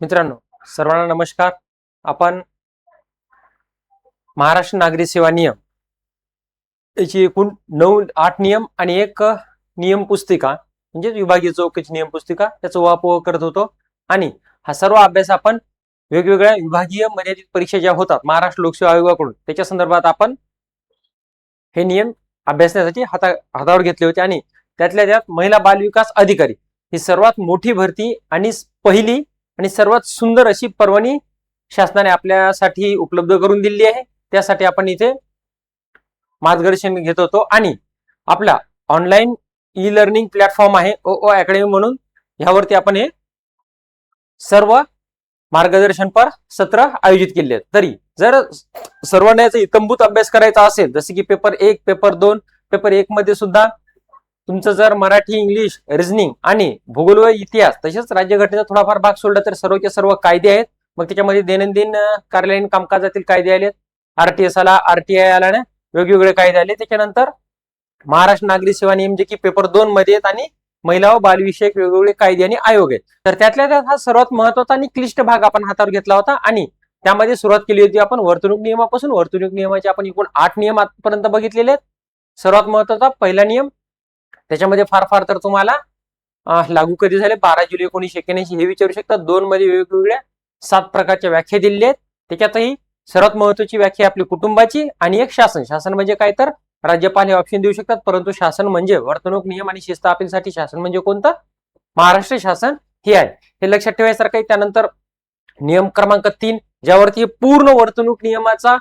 मित्रांनो सर्वांना नमस्कार. आपण महाराष्ट्र नागरी सेवा नियम याची एकूण नऊ आठ नियम आणि एक नियम पुस्तिका म्हणजे विभागीय चौकीची नियम पुस्तिका त्याचा वापर करत होतो. आणि हा सर्व अभ्यास आपण वेगवेगळ्या विभागीय मर्यादित परीक्षा ज्या होतात महाराष्ट्र लोकसेवा आयोगाकडून त्याच्या संदर्भात आपण हे नियम अभ्यासण्यासाठी हाता हातावर घेतले होते. आणि त्यातल्या त्यात महिला बाल विकास अधिकारी ही सर्वात मोठी भरती आणि पहिली आणि सर्वात सुंदर अशी पर्वणी शासनाने आपल्यासाठी उपलब्ध करून दिली आहे. त्यासाठी आपण इथे मार्गदर्शन घेत होतो. आणि आपला ऑनलाईन ई लर्निंग प्लॅटफॉर्म आहे ओ ओ अकॅडमी म्हणून. ह्यावरती आपण हे सर्व मार्गदर्शनपर सत्र आयोजित केले आहेत. तरी जर सर्वांना याचा इतंभूत अभ्यास करायचा असेल जसे की पेपर एक पेपर दोन पेपर एक मध्ये सुद्धा तुमचं जर मराठी इंग्लिश रिझनिंग आणि भूगोल व इतिहास तसेच राज्यघटनेचा थोडाफार भाग सोडला तर सर्वच्या सर्व कायदे आहेत. मग त्याच्यामध्ये दैनंदिन कार्यालयीन कामकाजातील कायदे आले आरटीएस आला आरटीआय आला ना वेगवेगळे कायदे आले. त्याच्यानंतर महाराष्ट्र नागरी सेवा नियम जे की पेपर दोन मध्ये आहेत आणि महिला व बालविषयक वेगवेगळे कायदे आणि आयोग आहेत. तर त्यातल्या त्यात हा सर्वात महत्त्वाचा आणि क्लिष्ट भाग आपण हातावर घेतला होता आणि त्यामध्ये सुरुवात केली होती आपण वर्तणूक नियमापासून. वर्तणूक नियमाचे आपण एकूण आठ नियम आजपर्यंत बघितलेले आहेत. सर्वात महत्त्वाचा पहिला नियम त्याच्यामध्ये फार फार तर तुम्हाला लागू कधी झाले? बारा जुलै एकोणीशे एक्क्याऐंशी. हे विचारू शकतात दोन मध्ये वेगवेगळ्या सात प्रकारच्या व्याख्या दिलेल्या आहेत. त्याच्यातही सर्वात महत्वाची व्याख्या आपली कुटुंबाची आणि एक शासन. शासन म्हणजे काय तर? राज्यपाल हे ऑप्शन देऊ शकतात परंतु शासन म्हणजे वर्तणूक नियम आणि शिस्त आपल्यासाठी शासन म्हणजे कोणतं? महाराष्ट्र शासन हे आहे. हे लक्षात ठेवायसारखं आहे. त्यानंतर नियम क्रमांक तीन ज्यावरती पूर्ण वर्तणूक नियमाचा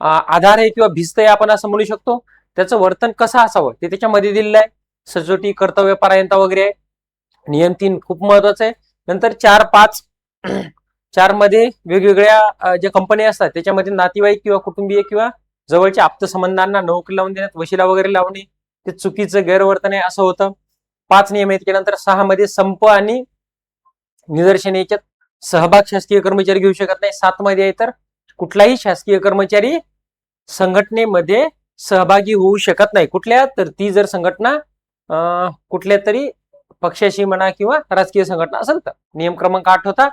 आधार आहे किंवा भिस्त आहे आपण असं म्हणू शकतो. त्याचं वर्तन कसं असावं? ते त्याच्यामध्ये दिलेलं आहे. सचोटी कर्तव्य पारायणता वगैरे आहे. नियम तीन खूप महत्वाचं आहे. नंतर चार पाच चारमध्ये वेगवेगळ्या ज्या कंपन्या असतात त्याच्यामध्ये नातेवाईक किंवा कुटुंबीय किंवा जवळच्या आप्त संबंधांना नोकरी लावून देण्यात वशिला वगैरे लावणे ते चुकीचं गैरवर्तन आहे असं होतं. पाच नियम आहेत. त्यानंतर सहा मध्ये संप आणि निदर्शन याच्यात सहभाग शासकीय कर्मचारी घेऊ शकत नाही. सात मध्ये आहे तर कुठलाही शासकीय कर्मचारी संघटनेमध्ये सहभागी होऊ शकत नाही. कुठल्या? तर ती जर संघटना कुठल्या तरी पक्षाशी म्हणा किंवा राजकीय संघटना असेल तर. नियम क्रमांक आठ होता.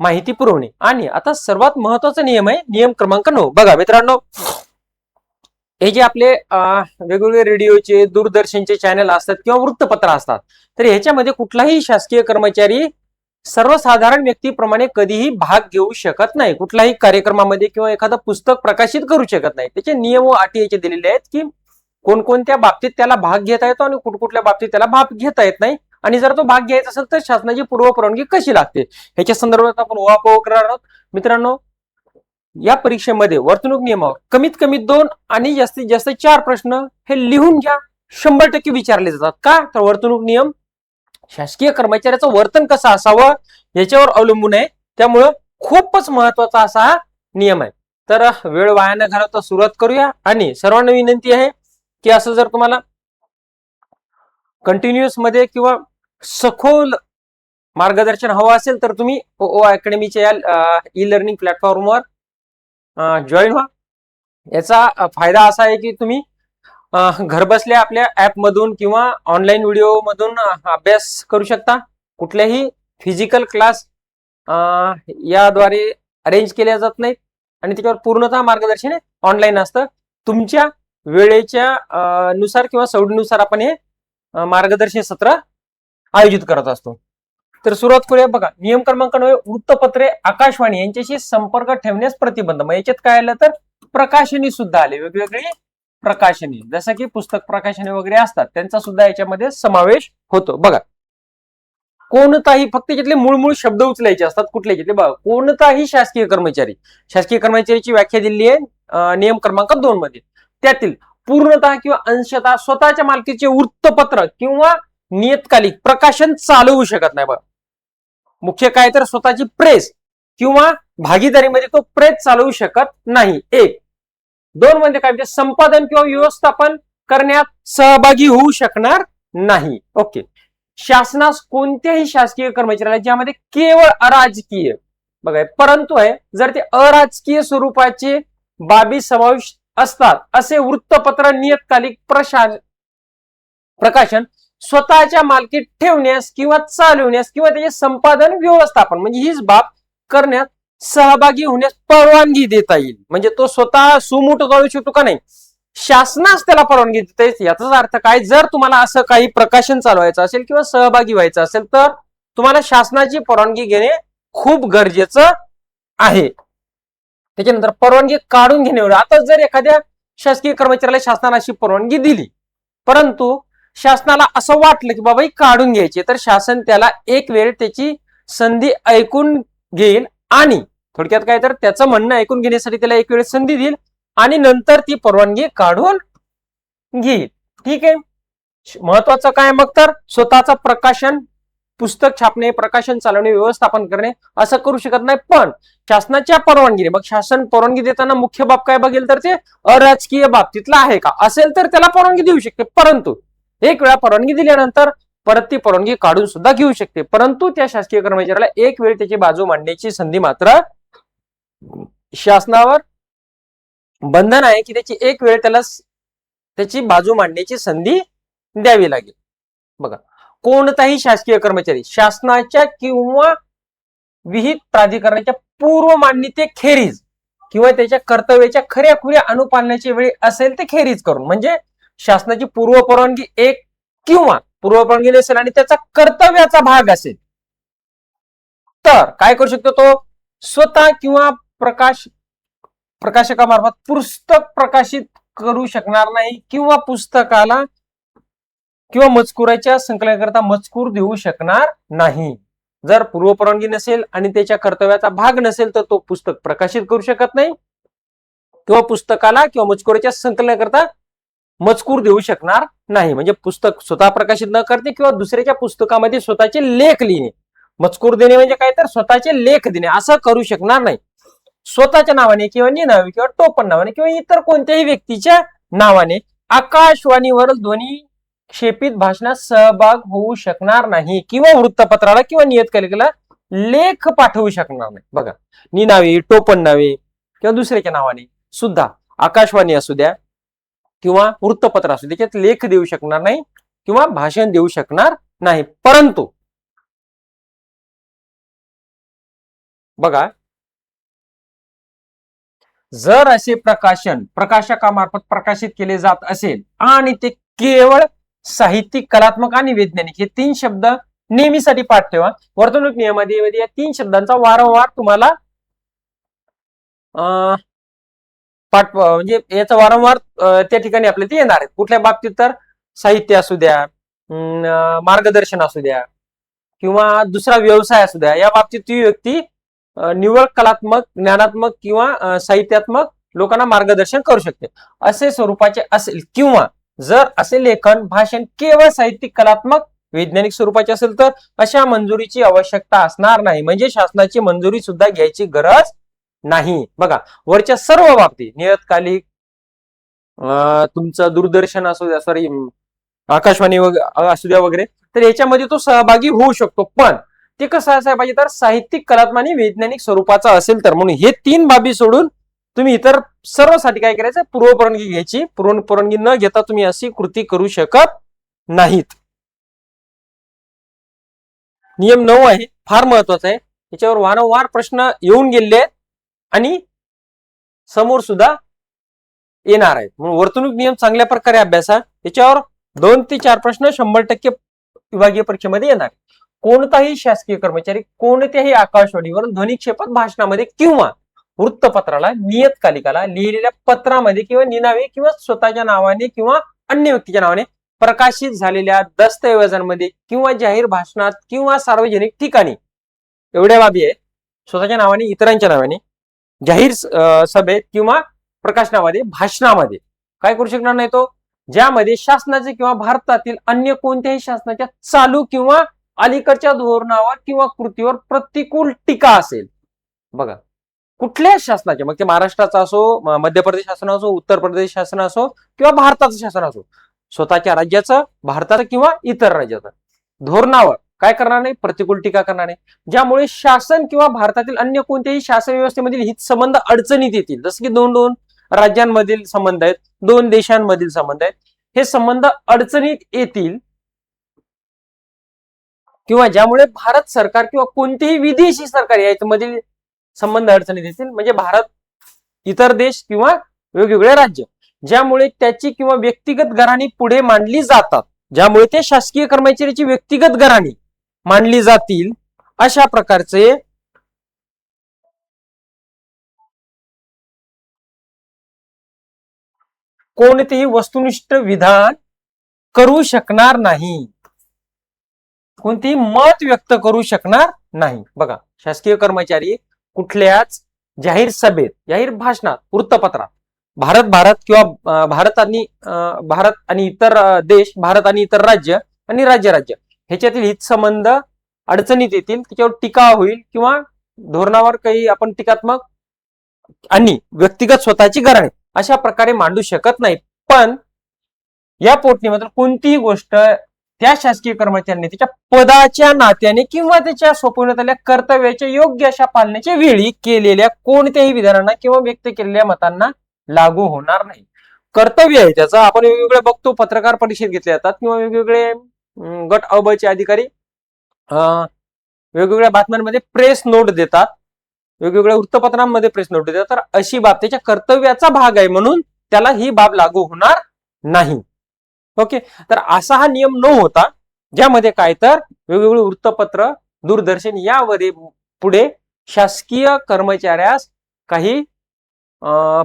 माहिती पुरवणे. आणि आता सर्वात महत्त्वाचा नियम आहे नियम क्रमांक नऊ. बघा मित्रांनो हे जे आपले वेगवेगळे रेडिओचे दूरदर्शनचे चॅनल असतात किंवा वृत्तपत्र असतात तर ह्याच्यामध्ये कुठलाही शासकीय कर्मचारी सर्वसाधारण व्यक्तीप्रमाणे कधीही भाग घेऊ शकत नाही. कुठल्याही कार्यक्रमामध्ये किंवा एखादं पुस्तक प्रकाशित करू शकत नाही. त्याचे नियम व अटी याचे दिलेले आहेत की कोणकोणत्या बाबतीत त्याला भाग घेता येतो आणि कुठकुठल्या बाबतीत त्याला भाग घेता येत नाही. आणि जर तो भाग घ्यायचा असेल तर शासनाची पूर्व परवानगी कशी लागते? ह्याच्या संदर्भात आपण ओहापोह करणार आहोत. मित्रांनो या परीक्षेमध्ये वर्तणूक नियमावर कमीत कमी दोन आणि जास्तीत जास्त चार प्रश्न हे लिहून घ्या. शंभर टक्के विचारले जातात. का? तर वर्तणूक नियम शासकीय कर्मचाऱ्याचं वर्तन कसं असावं याच्यावर अवलंबून आहे. त्यामुळं खूपच महत्त्वाचा असा हा नियम आहे. तर वेळ वाया न घालवता सुरुवात करूया. आणि सर्वांना विनंती आहे की असं जर तुम्हाला कंटिन्युअसमध्ये किंवा सखोल मार्गदर्शन हवं असेल तर तुम्ही ओ ओ अकॅडमीच्या या ई लर्निंग प्लॅटफॉर्मवर जॉईन व्हा. याचा फायदा असा आहे की तुम्ही घरबसल्या आपल्या ऍप मधून किंवा ऑनलाईन व्हिडिओ मधून अभ्यास करू शकता. कुठल्याही फिजिकल क्लास याद्वारे अरेंज केल्या जात नाहीत. आणि त्याच्यावर पूर्णतः मार्गदर्शन ऑनलाईन असतं. तुमच्या वेळेच्या नुसार किंवा सवडीनुसार आपण हे मार्गदर्शन सत्र आयोजित करत असतो. तर सुरुवात करूया बघा. नियम क्रमांक नव्हे वृत्तपत्रे आकाशवाणी यांच्याशी संपर्क ठेवण्यास प्रतिबंध. मग याच्यात काय आलं तर प्रकाशनी सुद्धा आले. वेगवेगळी प्रकाशनी. जसं की पुस्तक प्रकाशने वगैरे असतात त्यांचा सुद्धा याच्यामध्ये समावेश होतो. बघा. कोणताही फक्त याच्यातले मूळ मूळ शब्द उचलायचे असतात कुठले याच्यातले बघा कोणताही शासकीय कर्मचारी. शासकीय कर्मचारीची व्याख्या दिली आहे नियम क्रमांक दोन मध्ये. त्यातील पूर्णतः किंवा अंशतः स्वतःच्या मालकीचे वृत्तपत्र किंवा नियतकालिक प्रकाशन चालवू शकत नाही बघा. मुख्य काय तर स्वतःची प्रेस किंवा भागीदारीमध्ये तो प्रेस चालवू शकत नाही. एक. दोन म्हणजे काय? म्हणजे संपादन किंवा व्यवस्थापन करण्यात सहभागी होऊ शकणार नाही. ओके. शासनास कोणत्याही शासकीय कर्मचाऱ्याला ज्यामध्ये केवळ अराजकीय बघा परंतु आहे जर ते अराजकीय स्वरूपाचे बाबी समावेश असतात. असे वृत्तपत्र नियतकालिक प्रशा प्रकाशन स्वतःच्या मालकीत ठेवण्यास किंवा चालवण्यास किंवा त्याचे संपादन व्यवस्थापन म्हणजे हीच बाब करण्यात सहभागी होण्यास परवानगी देता येईल. म्हणजे तो स्वतः सुमूट चालू शकतो का नाही? शासनास त्याला परवानगी देता येईल. याचाच अर्थ काय? जर तुम्हाला असं काही प्रकाशन चालवायचं असेल किंवा सहभागी व्हायचं असेल तर तुम्हाला शासनाची परवानगी घेणे खूप गरजेचं आहे. त्याच्यानंतर परवानगी काढून घेणे आता जर एखाद्या शासकीय कर्मचाऱ्याला शासनाने अशी परवानगी दिली परंतु शासनाला असं वाटलं की बाबा ही काढून घ्यायची तर शासन त्याला एक वेळ त्याची संधी ऐकून घेईल आणि थोडक्यात काय तर त्याचं म्हणणं ऐकून घेण्यासाठी त्याला एक वेळ संधी देईल आणि नंतर ती परवानगी काढून घेईल. ठीक आहे? महत्वाचं काय मग तर? स्वतःचं प्रकाशन पुस्तक छापणे प्रकाशन चालवणे व्यवस्थापन करणे असं करू शकत नाही. पण शासनाच्या परवानगीने मग शासन परवानगी देताना मुख्य बाब काय बघेल तर ते अराजकीय बाबतीतला आहे का? असेल तर त्याला परवानगी देऊ शकते. परंतु एक वेळा परवानगी दिल्यानंतर परत ती परवानगी काढून सुद्धा घेऊ शकते. परंतु त्या शासकीय कर्मचाऱ्याला एक वेळ त्याची बाजू मांडण्याची संधी मात्र शासनावर बंधन आहे की त्याची एक वेळ त्याला त्याची बाजू मांडण्याची संधी द्यावी लागेल. बघा. कोणताही शासकीय कर्मचारी शासनाच्या किंवा विहित प्राधिकरणाच्या पूर्व मान्यते खेरीज किंवा त्याच्या कर्तव्याच्या खऱ्या खुऱ्या अनुपालनाच्या वेळी असेल ते खेरीज करून. म्हणजे शासनाची पूर्व परवानगी एक किंवा पूर्व परवानगी नसेल आणि त्याचा कर्तव्याचा भाग असेल. तर काय करू शकतो तो? स्वतः किंवा प्रकाश प्रकाशकामार्फत पुस्तक प्रकाशित करू शकणार नाही किंवा पुस्तकाला किंवा मजकुराच्या संकलनाकरता मजकूर देऊ शकणार नाही. जर पूर्व परवानगी नसेल आणि त्याच्या कर्तव्याचा भाग नसेल तर तो पुस्तक प्रकाशित करू शकत नाही. किंवा पुस्तकाला किंवा मजकुराच्या संकलनाकरता मजकूर देऊ शकणार नाही. म्हणजे पुस्तक स्वतः प्रकाशित न करते किंवा दुसऱ्याच्या पुस्तकामध्ये स्वतःचे लेख लिहिणे. मजकूर देणे म्हणजे काय? तर स्वतःचे लेख देणे. असं करू शकणार नाही. स्वतःच्या नावाने किंवा निनावे किंवा टोपण नावाने किंवा इतर कोणत्याही व्यक्तीच्या नावाने आकाशवाणीवर ध्वनी क्षेपित भाषणात सहभाग होऊ शकणार नाही किंवा वृत्तपत्राला किंवा नियतकालिकेला लेख पाठवू शकणार नाही. बघा निनावे टोपण नावे किंवा दुसऱ्याच्या नावाने सुद्धा आकाशवाणी असू द्या किंवा वृत्तपत्र असू द्या त्याच्यात लेख देऊ शकणार नाही किंवा भाषण देऊ शकणार नाही. परंतु बघा जर असे प्रकाशन प्रकाशकामार्फत प्रकाशित केले जात असेल आणि ते केवळ साहित्यिक कलात्मक आणि वैज्ञानिक हे तीन शब्द नेहमीसाठी पाठ ठेवा. वर्तणूक नियमामध्ये या तीन शब्दांचा वारंवार तुम्हाला अं, पाठ म्हणजे याचा वारंवार त्या ठिकाणी आपल्याला ते येणार आहेत. कुठल्या बाबतीत तर साहित्य असू द्या अं, मार्गदर्शन असू द्या किंवा दुसरा व्यवसाय असू द्या या बाबतीत ती व्यक्ती अं, निव्वळ कलात्मक ज्ञानात्मक किंवा साहित्यात्मक लोकांना मार्गदर्शन करू शकते. असे स्वरूपाचे असेल किंवा जर असे लेखन भाषण केवळ साहित्यिक कलात्मक वैज्ञानिक स्वरूपाचे असेल तर अशा मंजुरीची आवश्यकता असणार नाही. म्हणजे शासनाची मंजुरी सुद्धा घ्यायची गरज नाही. बघा वरच्या सर्व बाबतीत नियतकालिक तुमचं दूरदर्शन असू द्या सॉरी आकाशवाणी असू द्या वगैरे तर याच्यामध्ये तो सहभागी होऊ शकतो. पण ते कसं असायला पाहिजे? तर साहित्यिक कलात्मक आणि वैज्ञानिक स्वरूपाचा असेल तर. म्हणून हे तीन बाबी सोडून तुम्ही इतर सर्वसाठी काय करायचं? पूर्व परवानगी घ्यायची. पूर्व परवानगी न घेता तुम्ही अशी कृती करू शकत नाहीत. नियम नऊ आहे. फार महत्त्वाचा आहे. याच्यावर वारंवार प्रश्न येऊन गेलेले आहेत आणि समोर सुद्धा येणार आहेत. म्हणून वर्तणूक नियम चांगल्या प्रकारे अभ्यासा. याच्यावर दोन ते चार प्रश्न शंभर टक्के विभागीय परीक्षेमध्ये येणार कोणताही शासकीय कर्मचारी कोणत्याही आकाशवाणीवर ध्वनिक्षेपात भाषणामध्ये किंवा वृत्तपत्राला नियतकालिकाला लिहिलेल्या पत्रामध्ये किंवा निनावे किंवा स्वतःच्या नावाने किंवा अन्य व्यक्तीच्या नावाने प्रकाशित झालेल्या दस्तऐवजांमध्ये किंवा जाहीर भाषणात किंवा सार्वजनिक ठिकाणी एवढ्या बाबी आहेत. स्वतःच्या नावाने इतरांच्या नावाने जाहीर सभेत किंवा प्रकाशनामध्ये भाषणामध्ये. काय करू शकणार नाही तो? ज्यामध्ये शासनाचे किंवा भारतातील अन्य कोणत्याही शासनाच्या चालू किंवा अलीकडच्या धोरणावर किंवा कृतीवर प्रतिकूल टीका असेल. बघा कुठल्याच शासनाचे? मग ते महाराष्ट्राचा असो मध्य प्रदेश शासन असो उत्तर प्रदेश शासन असो किंवा भारताचं शासन असो. स्वतःच्या राज्याचं भारताचं किंवा इतर राज्याचं. धोरणावर काय करणार नाही? प्रतिकूल टीका करणार नाही. ज्यामुळे शासन किंवा भारतातील अन्य कोणत्याही शासन व्यवस्थेमधील हित संबंध अडचणीत येतील. जसं की दोन दोन राज्यांमधील संबंध आहेत दोन देशांमधील संबंध आहेत. हे संबंध अडचणीत येतील किंवा ज्यामुळे भारत सरकार किंवा कोणतेही विदेशी सरकार यामधील संबंध अडचणीत येतील. म्हणजे भारत इतर देश किंवा वेगवेगळे राज्य ज्यामुळे त्याची किंवा व्यक्तिगत घराणी पुढे मांडली जातात ज्यामुळे ते शासकीय कर्मचाऱ्याची व्यक्तिगत घराणी मांडली जातील अशा प्रकारचे कोणतेही वस्तुनिष्ठ विधान करू शकणार नाही. कोणतेही मत व्यक्त करू शकणार नाही. बघा शासकीय कर्मचारी कुठल्याच जाहीर सभेत जाहीर भाषणात वृत्तपत्रात. भारत भारत किंवा भारत आणि भारत आणि इतर देश भारत आणि इतर राज्य आणि राज्य राज्य. ह्याच्यातील हितसंबंध अडचणीत येतील त्याच्यावर टीका होईल किंवा धोरणावर काही आपण टीकात्मक आणि व्यक्तिगत स्वतःची घराणे अशा प्रकारे मांडू शकत नाही पण या पोटणीमध्ये कोणतीही गोष्ट त्या शासकीय कर्मचाऱ्यांनी त्याच्या पदाच्या नात्याने किंवा त्याच्या सोपवण्यात आलेल्या कर्तव्याच्या योग्य अशा पालण्याच्या वेळी केलेल्या कोणत्याही विधानांना किंवा व्यक्त केलेल्या मतांना लागू होणार नाही. कर्तव्य आहे त्याचं. आपण वेगवेगळे बघतो पत्रकार परिषद घेतले जातात किंवा वेगवेगळे गट अबचे अधिकारी वेगवेगळ्या बातम्यांमध्ये प्रेस नोट देतात. वेगवेगळ्या वृत्तपत्रांमध्ये प्रेस नोट देतात. तर अशी बाब त्याच्या कर्तव्याचा भाग आहे म्हणून त्याला ही बाब लागू होणार नाही. ओके? तर असा हा नियम न होता ज्यामध्ये काय तर वेगवेगळे वृत्तपत्र दूरदर्शन यामध्ये पुढे शासकीय कर्मचाऱ्यास काही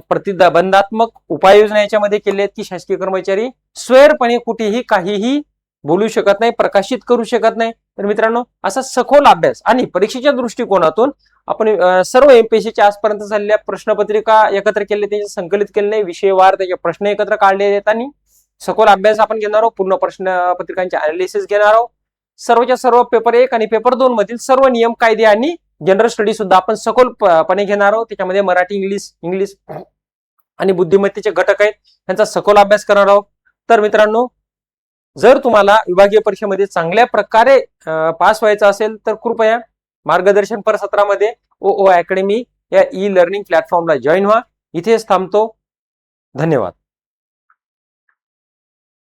प्रतिबंधात्मक उपाययोजना याच्यामध्ये केल्या आहेत की शासकीय कर्मचारी स्वैरपणे कुठेही काहीही बोलू शकत नाही प्रकाशित करू शकत नाही. तर मित्रांनो असा सखोल अभ्यास आणि परीक्षेच्या दृष्टिकोनातून आपण सर्व एमपीएससीच्या आजपर्यंत झालेल्या प्रश्नपत्रिका एकत्र केले त्याचे संकलित केले नाही विषयवार त्याचे प्रश्न एकत्र काढले आहेत आणि सखोल अभ्यास आपण घेणार आहोत पूर्ण प्रश्नपत्रिकांचे अनालिसिस घेणार आहोत. सर्वच्या सर्व पेपर एक आणि पेपर दोन मधील सर्व नियम कायदे आणि जनरल स्टडी सुद्धा आपण सखोलपणे घेणार आहोत. त्याच्यामध्ये मराठी इंग्लिश इंग्लिश आणि बुद्धिमत्तेचे घटक आहेत. त्यांचा सखोल अभ्यास करणार आहोत. तर मित्रांनो जर तुम्हाला विभागीय परीक्षेमध्ये चांगल्या प्रकारे पास व्हायचं असेल तर कृपया मार्गदर्शन पर सत्रामध्ये ओ ओ अकॅडमी या ई लर्निंग प्लॅटफॉर्मला जॉईन व्हा. इथेच थांबतो. धन्यवाद.